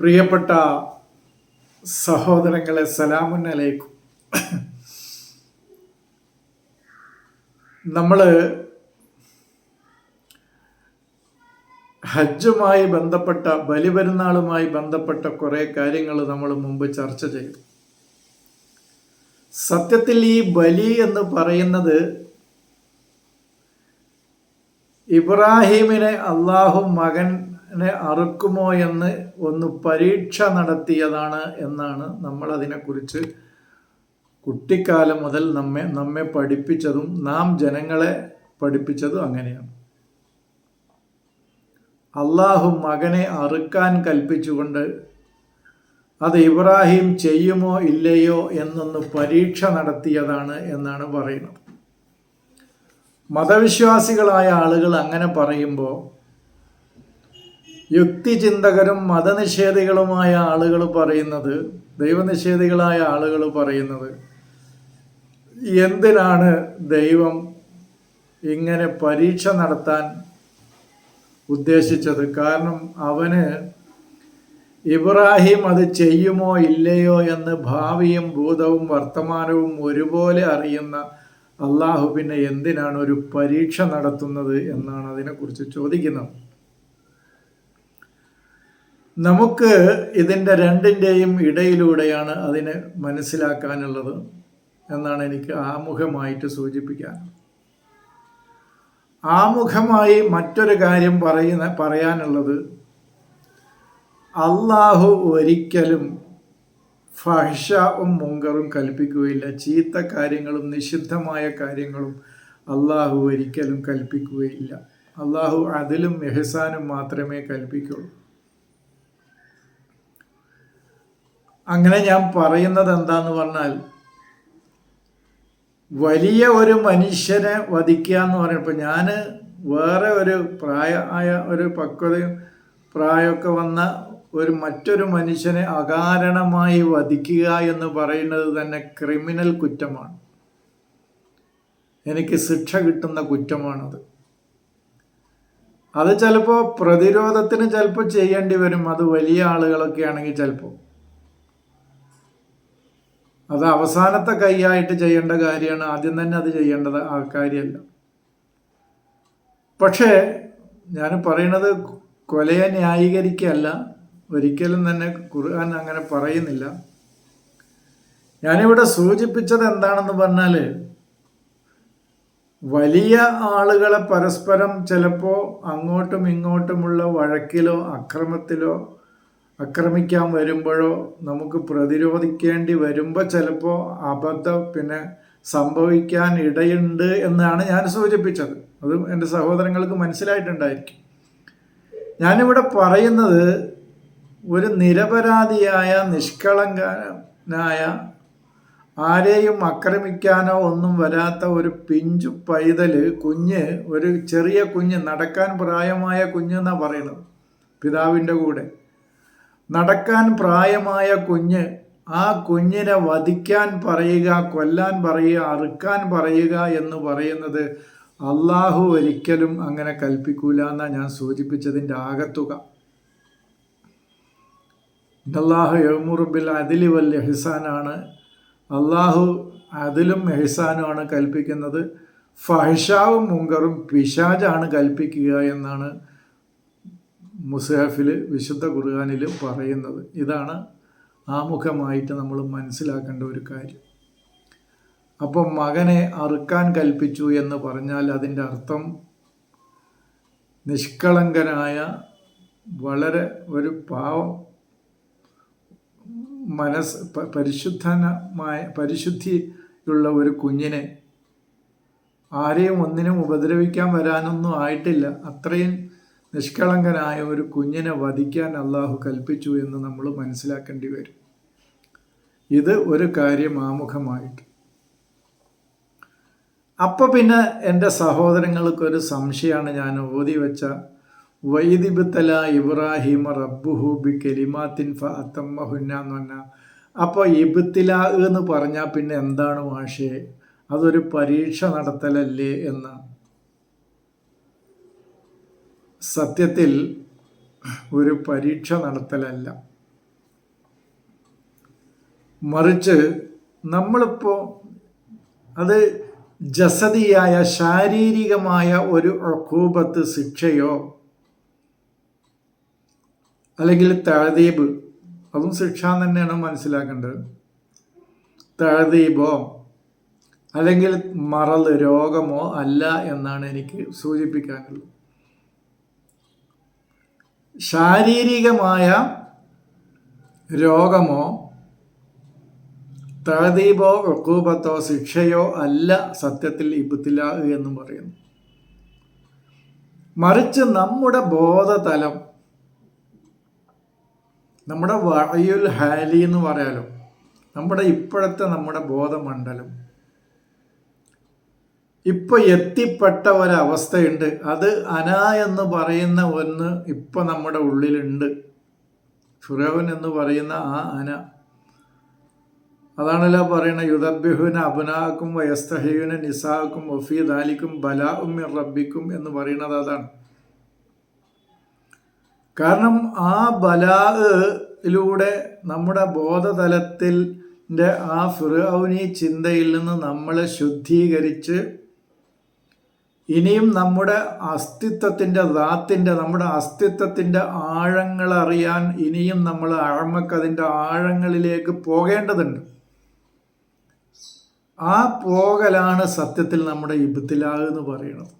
പ്രിയപ്പെട്ട സഹോദരങ്ങളെ സലാമുന്നലേക്കും. നമ്മൾ ഹജ്ജുമായി ബന്ധപ്പെട്ട ബലിപെരുന്നാളുമായി ബന്ധപ്പെട്ട കുറേ കാര്യങ്ങൾ നമ്മൾ മുമ്പ് ചർച്ച ചെയ്തു. സത്യത്തിൽ ഈ ബലി എന്ന് പറയുന്നത് ഇബ്രാഹിമിനെ അള്ളാഹു മകനെ അറുക്കുമോ എന്ന് ഒന്ന് പരീക്ഷ നടത്തിയതാണ് എന്നാണ് നമ്മൾ അതിനെക്കുറിച്ച് കുട്ടിക്കാലം മുതൽ നമ്മെ നമ്മെ പഠിപ്പിച്ചതും നാം ജനങ്ങളെ പഠിപ്പിച്ചതും അങ്ങനെയാണ്. അള്ളാഹു മകനെ അറുക്കാൻ കൽപ്പിച്ചുകൊണ്ട് അത് ഇബ്രാഹിം ചെയ്യുമോ ഇല്ലയോ എന്നൊന്ന് പരീക്ഷ നടത്തിയതാണ് എന്നാണ് പറയുന്നത്. മതവിശ്വാസികളായ ആളുകൾ അങ്ങനെ പറയുമ്പോൾ യുക്തിചിന്തകരും മതനിഷേധികളുമായ ആളുകൾ പറയുന്നത് ദൈവനിഷേധികളായ ആളുകൾ പറയുന്നത് എന്തിനാണ് ദൈവം ഇങ്ങനെ പരീക്ഷ നടത്താൻ ഉദ്ദേശിച്ചത്? കാരണം അവന് ഇബ്രാഹിം അത് ചെയ്യുമോ ഇല്ലയോ എന്ന് ഭാവിയും ഭൂതവും വർത്തമാനവും ഒരുപോലെ അറിയുന്ന അള്ളാഹു പിന്നെ എന്തിനാണ് ഒരു പരീക്ഷ നടത്തുന്നത് എന്നാണ് അതിനെക്കുറിച്ച് ചോദിക്കുന്നത്. നമുക്ക് ഇതിന്റെ രണ്ടിന്റെയും ഇടയിലൂടെയാണ് അതിനെ മനസ്സിലാക്കാനുള്ളത് എന്നാണ് എനിക്ക് ആമുഖമായിട്ട് സൂചിപ്പിക്കാൻ. ആമുഖമായി മറ്റൊരു കാര്യം പറയുന്ന പറയാനുള്ളത് അള്ളാഹു ഒരിക്കലും ഫഹ്ഷവും മുങ്കറും കൽപ്പിക്കുകയില്ല. ചീത്ത കാര്യങ്ങളും നിഷിദ്ധമായ കാര്യങ്ങളും അള്ളാഹു ഒരിക്കലും കൽപ്പിക്കുകയില്ല. അള്ളാഹു അതിലും മെഹസാനും മാത്രമേ കൽപ്പിക്കുള്ളൂ അങ്ങനെ ഞാൻ പറയുന്നത് എന്താന്ന് പറഞ്ഞാൽ വലിയ ഒരു മനുഷ്യനെ വധിക്കുക എന്ന് പറഞ്ഞപ്പോൾ ഞാൻ വേറെ ഒരു പ്രായമായ ഒരു പക്വതയും പ്രായമൊക്കെ വന്ന ഒരു മറ്റൊരു മനുഷ്യനെ അകാരണമായി വധിക്കുക എന്ന് പറയുന്നത് തന്നെ ക്രിമിനൽ കുറ്റമാണ്. എനിക്ക് ശിക്ഷ കിട്ടുന്ന കുറ്റമാണത്. അത് ചിലപ്പോൾ പ്രതിരോധത്തിന് ചിലപ്പോൾ ചെയ്യേണ്ടി വരും. അത് വലിയ ആളുകളൊക്കെ ആണെങ്കിൽ ചിലപ്പോൾ അത് അവസാനത്തെ കൈയായിട്ട് ചെയ്യേണ്ട കാര്യമാണ്. ആദ്യം തന്നെ അത് ചെയ്യേണ്ടത് ആ കാര്യമല്ല. പക്ഷേ ഞാൻ പറയണത് കൊലയെ ന്യായീകരിക്കല്ല ഒരിക്കലും തന്നെ ഖുർആൻ അങ്ങനെ പറയുന്നില്ല. ഞാനിവിടെ സൂചിപ്പിച്ചത് എന്താണെന്ന് പറഞ്ഞാൽ വലിയ ആളുകളെ പരസ്പരം ചിലപ്പോൾ അങ്ങോട്ടും ഇങ്ങോട്ടുമുള്ള വഴക്കിലോ അക്രമത്തിലോ ആക്രമിക്കാൻ വരുമ്പോഴോ നമുക്ക് പ്രതിരോധിക്കേണ്ടി വരുമ്പോൾ ചിലപ്പോൾ അബദ്ധം പിന്നെ സംഭവിക്കാൻ ഇടയുണ്ട് എന്നാണ് ഞാൻ സൂചിപ്പിച്ചത്. അത് എന്റെ സഹോദരങ്ങൾക്ക് മനസ്സിലായിട്ടുണ്ടായിരിക്കും. ഞാനിവിടെ പറയുന്നത് ഒരു നിരപരാധിയായ നിഷ്കളങ്കനായ ആരെയും ആക്രമിക്കാനോ ഒന്നും വരാത്ത ഒരു പിഞ്ചു പൈതൽ കുഞ്ഞ് ഒരു ചെറിയ കുഞ്ഞ് നടക്കാൻ പ്രായമായ കുഞ്ഞെന്നാണ് പറയുന്നത്. പിതാവിന്റെ കൂടെ. നടക്കാൻ പ്രായമായ കുഞ്ഞ് ആ കുഞ്ഞിനെ വധിക്കാൻ പറയുക കൊല്ലാൻ പറയുക അറുക്കാൻ പറയുക എന്ന് പറയുന്നത് അള്ളാഹു ഒരിക്കലും അങ്ങനെ കൽപ്പിക്കൂല എന്നാണ് ഞാൻ സൂചിപ്പിച്ചതിന്റെ ആകത്തുക. അള്ളാഹു എഴുമുറുമ്പിൽ അതിലി വൽ എഹ്സാനാണ് അള്ളാഹു അതിലും എഹ്സാനുമാണ് കൽപ്പിക്കുന്നത്. ഫഹ്ഷാവും മുങ്കറും പിശാജാണ് കൽപ്പിക്കുക എന്നാണ് മുസഹഫിൽ വിശുദ്ധ ഖുർആാനിൽ പറയുന്നത്. ഇതാണ് ആമുഖമായിട്ട് നമ്മൾ മനസ്സിലാക്കേണ്ട ഒരു കാര്യം. അപ്പം മകനെ അറുക്കാൻ കൽപ്പിച്ചു എന്ന് പറഞ്ഞാൽ അതിന്റെ അർത്ഥം നിഷ്കളങ്കനായ വളരെ ഒരു പാവം മനസ് പരിശുദ്ധമായ പരിശുദ്ധിയുള്ള ഒരു കുഞ്ഞിനെ ആരെയും ഒന്നിനും ഉപദ്രവിക്കാൻ വരാനൊന്നും ആയിട്ടില്ല. അത്രയും നിഷ്കളങ്കനായ ഒരു കുഞ്ഞിനെ വധിക്കാൻ അള്ളാഹു കൽപ്പിച്ചു എന്ന് നമ്മൾ മനസ്സിലാക്കേണ്ടി വരും. ഇത് ഒരു കാര്യം ആമുഖമായിട്ട്. അപ്പോൾ പിന്നെ എന്റെ സഹോദരങ്ങൾക്കൊരു സംശയമാണ് ഞാൻ ഓതി വെച്ച. വൈദിബുത്തല ഇബ്രാഹിം റബ്ബുഹു ബി കെലിമാത്തിൻ ഫ അത്തമ്മഹുന്ന എന്ന് പറഞ്ഞാൽ അപ്പോൾ ഇബത്തില എന്ന് പറഞ്ഞാൽ പിന്നെ എന്താണ് മാഷേ? അതൊരു പരീക്ഷ നടത്തലല്ലേ എന്നാണ് സത്യത്തിൽ ഒരു പരീക്ഷ നടത്തലല്ല. മറിച്ച് നമ്മളിപ്പോൾ അത് ജസതിയായ ശാരീരികമായ ഒരു അക്കൂപത്ത് ശിക്ഷയോ അല്ലെങ്കിൽ തഴദീബ് അതും ശിക്ഷ തന്നെയാണ് മനസ്സിലാക്കേണ്ടത്. തഴദീബോ അല്ലെങ്കിൽ മറൽ രോഗമോ അല്ല എന്നാണ് എനിക്ക് സൂചിപ്പിക്കാനുള്ളത്. ശാരീരികമായ രോഗമോ തഴദീപോ വക്കൂപത്തോ ശിക്ഷയോ അല്ല സത്യത്തിൽ ഇബുത്തില എന്നും പറയുന്നു. മറിച്ച് നമ്മുടെ ബോധതലം നമ്മുടെ വഴയുൽ ഹാലി എന്ന് പറയാലോ നമ്മുടെ ഇപ്പോഴത്തെ നമ്മുടെ ബോധമണ്ഡലം ഇപ്പൊ എത്തിപ്പെട്ട ഒരവസ്ഥയുണ്ട്. അത് അന എന്ന് പറയുന്ന ഒന്ന് ഇപ്പൊ നമ്മുടെ ഉള്ളിലുണ്ട്. ഫിറോൻ എന്ന് പറയുന്ന ആ അന. അതാണല്ലോ പറയുന്നത് യുദ്ധബ്യുഹുന അബുനാക്കും വയസ്തഹയുന നിസാക്കും വഫീദ് ദാലിക്കും ബലാ ഉമ്മിർ റബ്ബിക്കും എന്ന് പറയുന്നത് അതാണ്. കാരണം ആ ബലാഇലൂടെ നമ്മുടെ ബോധതലത്തിൽ ആ ഫിറൌനി ചിന്തയിൽ നിന്ന് നമ്മളെ ശുദ്ധീകരിച്ച് ഇനിയും നമ്മുടെ അസ്തിത്വത്തിന്റെ ദാത്തിന്റെ നമ്മുടെ അസ്തിത്വത്തിന്റെ ആഴങ്ങൾ അറിയാൻ ഇനിയും നമ്മൾ അഴമക്കതിന്റെ ആഴങ്ങളിലേക്ക് പോകേണ്ടതുണ്ട്. ആ പോകലാണ് സത്യത്തിൽ നമ്മുടെ എന്ന് പറയുന്നത്.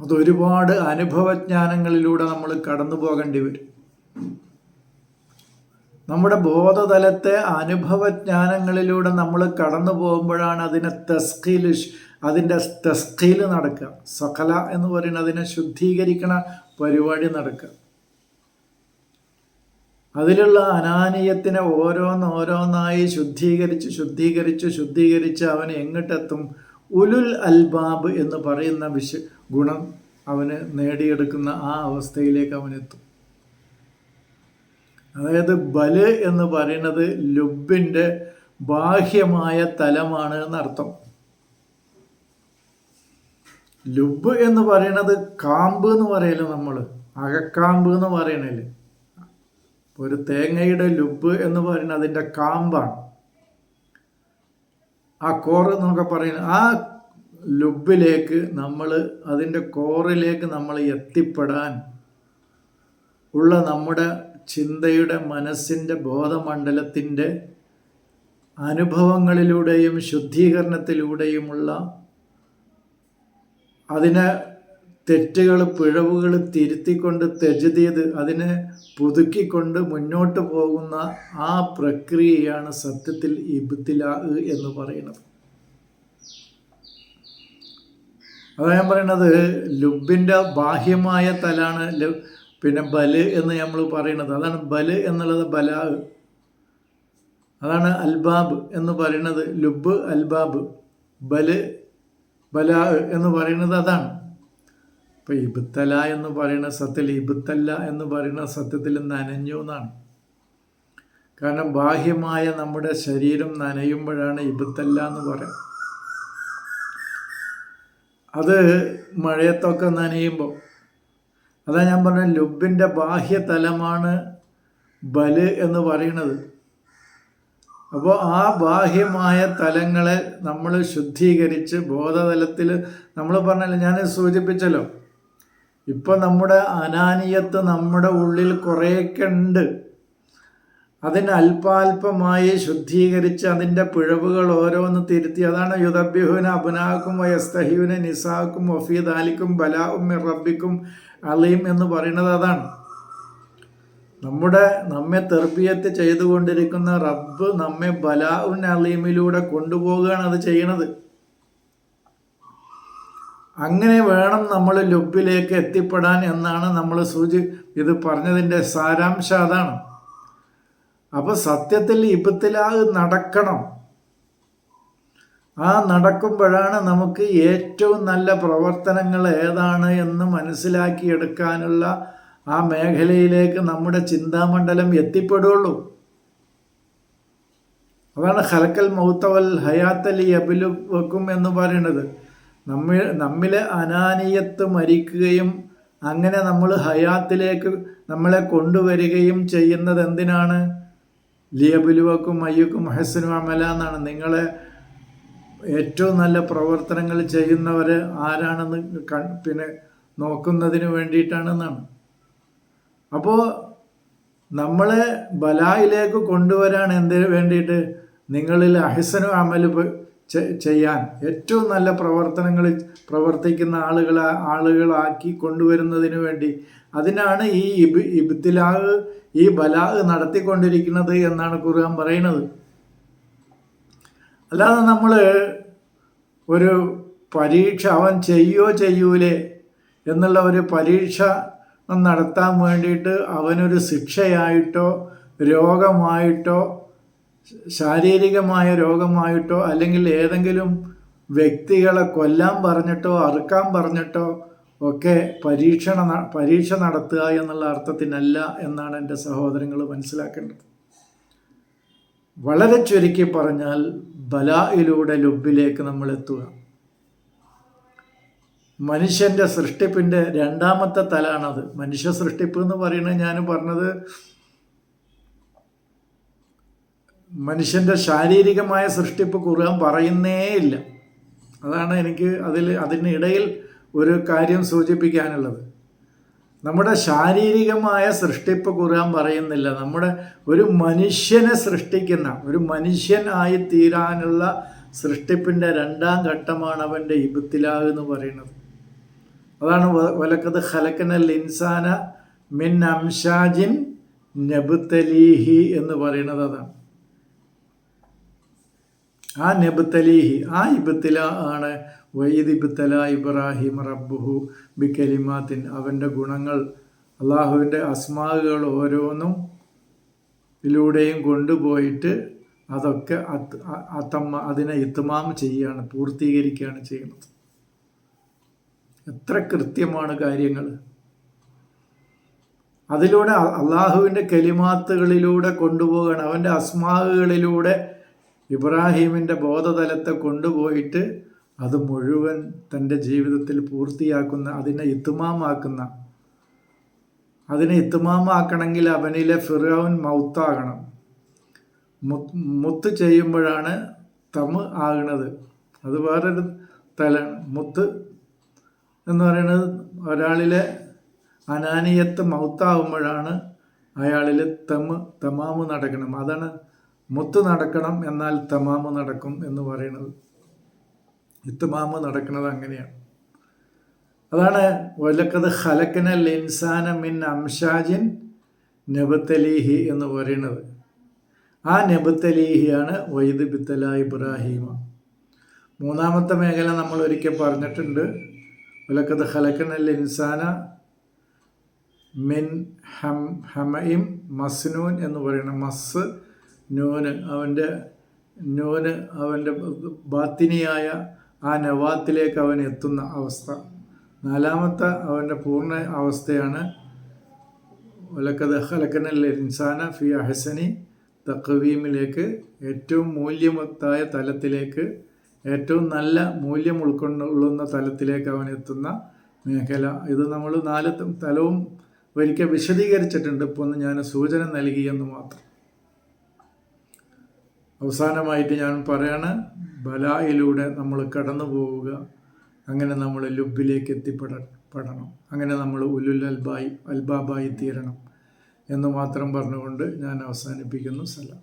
അതൊരുപാട് അനുഭവജ്ഞാനങ്ങളിലൂടെ നമ്മൾ കടന്നു പോകേണ്ടി വരും. നമ്മുടെ ബോധതലത്തെ അനുഭവജ്ഞാനങ്ങളിലൂടെ നമ്മൾ കടന്നു പോകുമ്പോഴാണ് അതിനെ തസ്കീൽ അതിന്റെ തസ്കീൽ നടക്കുക. സഖല എന്ന് പറയുന്നത് അതിനെ ശുദ്ധീകരിക്കണ പരിപാടി നടക്കുക. അതിലുള്ള അനാനീയത്തിനെ ഓരോന്നോരോന്നായി ശുദ്ധീകരിച്ച് ശുദ്ധീകരിച്ച് ശുദ്ധീകരിച്ച് അവൻ എങ്ങിട്ടെത്തും? ഉലുൽ അൽബാബ് എന്ന് പറയുന്ന വിശ ഗുണം അവന് നേടിയെടുക്കുന്ന ആ അവസ്ഥയിലേക്ക് അവനെത്തും അതായത് ബൽ എന്ന് പറയുന്നത് ലുബിന്റെ ബാഹ്യമായ തലമാണ് എന്നർത്ഥം. ലുബ് എന്ന് പറയുന്നത് കാമ്പ് എന്ന് പറയല്ലോ നമ്മൾ അകക്കാമ്പ് എന്ന് പറയണില്ലേ ഒരു തേങ്ങയുടെ ലുബ് എന്ന് പറയുന്നത് അതിന്റെ കാമ്പാണ്. ആ കോറ് എന്നൊക്കെ പറയുന്നത് ആ ലുബിലേക്ക് നമ്മൾ അതിന്റെ കോറിലേക്ക് നമ്മൾ എത്തിപ്പെടാൻ ഉള്ള നമ്മുടെ ചിന്തയുടെ മനസ്സിന്റെ ബോധമണ്ഡലത്തിന്റെ അനുഭവങ്ങളിലൂടെയും ശുദ്ധീകരണത്തിലൂടെയുമുള്ള അതിനെ തെറ്റുകൾ പിഴവുകൾ തിരുത്തിക്കൊണ്ട് തെജുതിയത് അതിനെ പുതുക്കിക്കൊണ്ട് മുന്നോട്ട് പോകുന്ന ആ പ്രക്രിയയാണ് സത്യത്തിൽ ഇബ്തിലാ എന്ന് പറയുന്നത്. അതാ ഞാൻ പറയുന്നത് ലുബിന്റെ ബാഹ്യമായ തലാണ് പിന്നെ ബൽ എന്ന് നമ്മൾ പറയുന്നത് അതാണ് ബൽ എന്നുള്ളത് ബലാവ് അതാണ് അൽബാബ് എന്ന് പറയുന്നത് ലുബ് അൽബാബ്. ബൽ ബലാ എന്ന് പറയുന്നത് അതാണ്. ഇപ്പം ഇബുത്തല എന്ന് പറയുന്ന സത്യത്തിൽ ഇബുത്തല്ല എന്ന് പറയുന്ന സത്യത്തിൽ നനഞ്ഞു എന്നാണ്. കാരണം ബാഹ്യമായ നമ്മുടെ ശരീരം നനയുമ്പോഴാണ് ഇബുത്തല്ല എന്ന് പറയാം. അത് മഴയത്തൊക്കെ നനയുമ്പോൾ അതാ ഞാൻ പറഞ്ഞ ലുബിന്റെ ബാഹ്യതലമാണ് ബൽ എന്ന് പറയുന്നത്. അപ്പോൾ ആ ബാഹ്യമായ തലങ്ങളെ നമ്മൾ ശുദ്ധീകരിച്ച് ബോധതലത്തിൽ നമ്മൾ പറഞ്ഞല്ലോ ഞാൻ സൂചിപ്പിച്ചല്ലോ. ഇപ്പം നമ്മുടെ അനാനിയത്ത് നമ്മുടെ ഉള്ളിൽ കുറേയൊക്കെ ഉണ്ട് അതിന് അല്പാൽപമായി ശുദ്ധീകരിച്ച് അതിന്റെ പിഴവുകൾ ഓരോന്ന് തിരുത്തി. അതാണ് യുദ്ധബ്യുഹുന അബുനാക്കും വയസ്തഹീവിന് നിസാക്കും വഫീദ് അലിക്കും ബലാവും റബ്ബിക്കും അലീം എന്ന് പറയുന്നത് അതാണ്. നമ്മുടെ നമ്മെ തെർബിയത്ത് ചെയ്തുകൊണ്ടിരിക്കുന്ന റബ്ബ് നമ്മെ ബലാഉൻ അലീമിലൂടെ കൊണ്ടുപോവുകയാണ് അത് ചെയ്യണത്. അങ്ങനെ വേണം നമ്മൾ ലുബിലേക്ക് എത്തിപ്പെടാൻ എന്നാണ് നമ്മൾ സൂചി ഇത് പറഞ്ഞതിന്റെ സാരാംശം അതാണ്. അപ്പോൾ സത്യത്തിൽ ഇബത്തിലാ നടക്കണം. ആ നടക്കുമ്പോഴാണ് നമുക്ക് ഏറ്റവും നല്ല പ്രവർത്തനങ്ങൾ ഏതാണ് എന്ന് മനസ്സിലാക്കിയെടുക്കാനുള്ള ആ മേഖലയിലേക്ക് നമ്മുടെ ചിന്താമണ്ഡലം എത്തിപ്പെടുള്ളൂ. അതാണ് ഹലക്കൽ മൗത്തവൽ ഹയാത്തലി അബിലു വെക്കും എന്ന് പറയുന്നത്. നമ്മൾ നമ്മിലെ അനാനീയത്ത് മരിക്കുകയും അങ്ങനെ നമ്മൾ ഹയാത്തിലേക്ക് നമ്മളെ കൊണ്ടുവരികയും ചെയ്യുന്നത് എന്തിനാണ്? ലിയബുലുവക്കും അയ്യക്കും ഹസനും അമല എന്നാണ് നിങ്ങളെ ഏറ്റവും നല്ല പ്രവർത്തനങ്ങൾ ചെയ്യുന്നവർ ആരാണെന്ന് പിന്നെ നോക്കുന്നതിന് വേണ്ടിയിട്ടാണെന്നാണ്. അപ്പോൾ നമ്മളെ ബലായിലേക്ക് കൊണ്ടുവരാൻ എന്തിനു വേണ്ടിയിട്ട് നിങ്ങളിൽ അഹസനും അമൽ ചെയ്യാൻ ഏറ്റവും നല്ല പ്രവർത്തനങ്ങൾ പ്രവർത്തിക്കുന്ന ആളുകളെ ആളുകളാക്കി കൊണ്ടുവരുന്നതിന് വേണ്ടി അതിനാണ് ഈ ഇബ് ഇബ്തിലാഹ് ഈ ബലാഹ് നടത്തിക്കൊണ്ടിരിക്കുന്നത് എന്നാണ് ഖുർആൻ പറയുന്നത്. അല്ലാതെ നമ്മൾ ഒരു പരീക്ഷ അവൻ ചെയ്യോ ചെയ്യൂലേ എന്നുള്ള ഒരു പരീക്ഷ നടത്താൻ വേണ്ടിയിട്ട് അവനൊരു ശിക്ഷയായിട്ടോ രോഗമായിട്ടോ ശാരീരികമായ രോഗമായിട്ടോ അല്ലെങ്കിൽ ഏതെങ്കിലും വ്യക്തികളെ കൊല്ലാൻ പറഞ്ഞിട്ടോ അറുക്കാൻ പറഞ്ഞിട്ടോ ഒക്കെ പരീക്ഷണ പരീക്ഷ നടത്തുക എന്നുള്ള അർത്ഥത്തിനല്ല എന്നാണ് എന്റെ സഹോദരങ്ങൾ മനസ്സിലാക്കേണ്ടത്. വളരെ ചുരുക്കി പറഞ്ഞാൽ ബലായിലൂടെ ലുബിലേക്ക് നമ്മൾ എത്തുക. മനുഷ്യന്റെ സൃഷ്ടിപ്പിന്റെ രണ്ടാമത്തെ തലാണത്. മനുഷ്യ സൃഷ്ടിപ്പ് എന്ന് പറയുന്നത് ഞാൻ പറഞ്ഞത് മനുഷ്യന്റെ ശാരീരികമായ സൃഷ്ടിപ്പ് ഖുർആൻ പറയുന്നേ ഇല്ല. അതാണ് എനിക്ക് അതിൽ അതിനിടയിൽ ഒരു കാര്യം സൂചിപ്പിക്കാനുള്ളത്. നമ്മുടെ ശാരീരികമായ സൃഷ്ടിപ്പ് ഖുർആൻ പറയുന്നില്ല. നമ്മുടെ ഒരു മനുഷ്യനെ സൃഷ്ടിക്കുന്ന ഒരു മനുഷ്യനായി തീരാനുള്ള സൃഷ്ടിപ്പിന്റെ രണ്ടാം ഘട്ടമാണ് അവന്റെ ഇബത്തിലാഹ് എന്ന് പറയുന്നത്. അതാണ് വലക്കത് ഹലക്കനൽ ഇൻസാന മിൻ അംഷാജിൻ നബുത്തലീഹി എന്ന് പറയുന്നത് അതാണ്. ആ നബുത്തലീഹി ആ ഇബത്തില ആണ്. വൈദ് ഇബ്രാഹിം റബ്ബുഹു ബി കലിമാത്തിൻ അവന്റെ ഗുണങ്ങൾ അള്ളാഹുവിന്റെ അസ്മാവുകൾ ഓരോന്നും ഇതിലൂടെയും കൊണ്ടുപോയിട്ട് അതൊക്കെ അത്തമ്മ അതിനെ ഇത്തമാം ചെയ്യുകയാണ് പൂർത്തീകരിക്കുകയാണ് ചെയ്യുന്നത്. എത്ര കൃത്യമാണ് കാര്യങ്ങൾ. അതിലൂടെ അള്ളാഹുവിന്റെ കലിമാത്തുകളിലൂടെ കൊണ്ടുപോകണം അവന്റെ അസ്മാവുകളിലൂടെ ഇബ്രാഹീമിന്റെ ബോധതലത്തെ കൊണ്ടുപോയിട്ട് അത് മുഴുവൻ തന്റെ ജീവിതത്തിൽ പൂർത്തിയാക്കുന്ന അതിനെ ഇത്തുമാമാക്കുന്ന അതിനെ ഇത്തുമാമാക്കണമെങ്കിൽ അവനിലെ ഫിറോൻ മൗത്താകണം. മുത്ത് ചെയ്യുമ്പോഴാണ് തമ് ആകുന്നത് അത് വേറൊരു തല മുത്ത് എന്ന് പറയുന്നത് ഒരാളിലെ അനാനിയത്ത് മൗത്താകുമ്പോഴാണ് അയാളിൽ തമ് തമാമ് നടക്കണം. അതാണ് മുത്ത് നടക്കണം എന്നാൽ തമാമ് നടക്കും എന്ന് പറയുന്നത്. ഇത്തമാമ് നടക്കുന്നത് അങ്ങനെയാണ്. അതാണ് ഒലക്കത് ഹലക്കനൽ ഇൻസാന മിൻ അംഷാജിൻ നബത്തലീഹി എന്ന് പറയുന്നത്. ആ നബത്തലീഹിയാണ് വൈദ് ബിത്തല ഇബ്രാഹീമ. മൂന്നാമത്തെ മേഖല നമ്മൾ ഒരിക്കൽ പറഞ്ഞിട്ടുണ്ട്. ഒലക്കത് ഹലക്കനൽ ഇൻസാന മിൻ ഹം ഹമയിം മസ്നൂൻ എന്ന് പറയുന്ന മസ് നൂന് അവന്റെ നൂന് അവന്റെ ബാത്തിനിയായ ആ നവാത്തിലേക്ക് അവൻ എത്തുന്ന അവസ്ഥ. നാലാമത്തെ അവന്റെ പൂർണ അവസ്ഥയാണ് ഒലക്കത് ഹലക്കനൽ ഇൻസാന ഫി അഹസനി തക്കവീമിലേക്ക് ഏറ്റവും മൂല്യമത്തായ തലത്തിലേക്ക് ഏറ്റവും നല്ല മൂല്യം ഉൾക്കൊള്ളുന്ന തലത്തിലേക്ക് അവൻ എത്തുന്ന മേഖല. ഇത് നമ്മൾ നാല് തലവും ഒരിക്കൽ വിശദീകരിച്ചിട്ടുണ്ട്. ഇപ്പോൾ ഒന്ന് ഞാൻ സൂചന നൽകിയെന്ന് മാത്രം. അവസാനമായിട്ട് ഞാൻ പറയാണ് ബലായിലൂടെ നമ്മൾ കടന്നു പോവുക. അങ്ങനെ നമ്മൾ ലുബിലേക്ക് എത്തിപ്പെട പെടണം അങ്ങനെ നമ്മൾ ഉലുൽ അൽബായി അൽബാബായി തീരണം എന്ന് മാത്രം പറഞ്ഞുകൊണ്ട് ഞാൻ അവസാനിപ്പിക്കുന്നു. സലാം.